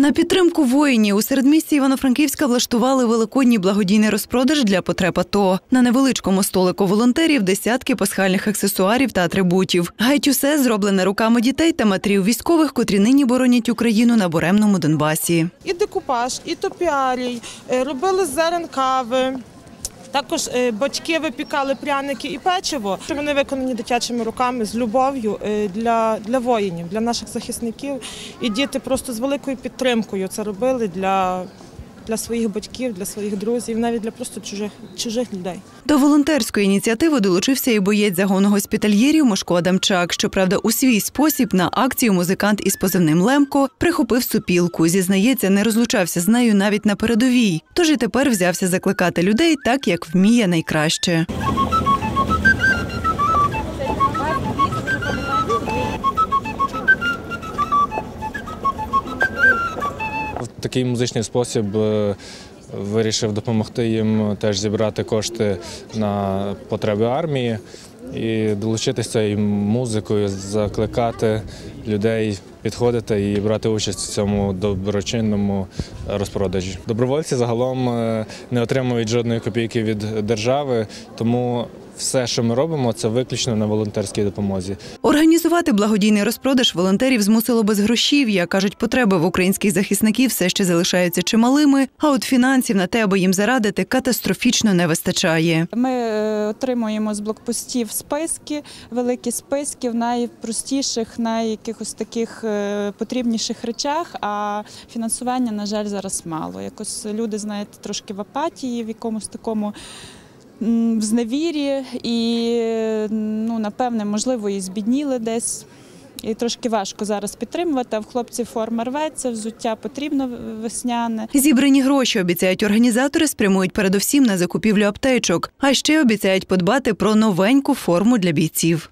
На підтримку воїнів у середмісті Івано-Франківська влаштували великодній благодійний розпродаж для потреб АТО. На невеличкому столику волонтерів десятки пасхальних аксесуарів та атрибутів. Геть усе зроблене руками дітей та матерів військових, котрі нині боронять Україну на буремному Донбасі. і декупаж, і топіарій, е, робили зерен кави. Також е, батьки випікали пряники і печиво. Вони виконані дитячими руками з любов'ю е, для, для воїнів, для наших захисників. І діти просто з великою підтримкою це робили для, для своїх батьків, для своїх друзів, навіть для просто чужих, чужих людей. До волонтерської ініціативи долучився і боєць загону госпітальєрів Мошко Адамчак. Щоправда, у свій спосіб на акцію музикант із позивним Лемко прихопив супілку. Зізнається, не розлучався з нею навіть на передовій. Тож і тепер взявся закликати людей так, як вміє найкраще. Такий музичний спосіб е, вирішив допомогти їм теж зібрати кошти на потреби армії і долучитися і музикою, закликати людей підходити і брати участь в цьому доброчинному розпродажі. Добровольці загалом е, не отримують жодної копійки від держави, тому все, що ми робимо, це виключно на волонтерській допомозі. Організувати благодійний розпродаж волонтерів змусило безгрошів'я. кажуть, потреби в українських захисників все ще залишаються чималими. А от фінансів на те, аби їм зарадити, катастрофічно не вистачає. Ми е, отримуємо з блокпостів списки, великі списки в найпростіших, найякихось таких е, потрібніших речах. А фінансування, на жаль, зараз мало. Якось люди, знаєте, трошки в апатії, в якомусь такому. В зневірі і, ну, напевне, можливо, і збідніли десь. І трошки важко зараз підтримувати. А в хлопців форма рветься, взуття потрібно весняне. Зібрані гроші обіцяють організатори спрямують передусім на закупівлю аптечок, а ще обіцяють подбати про новеньку форму для бійців.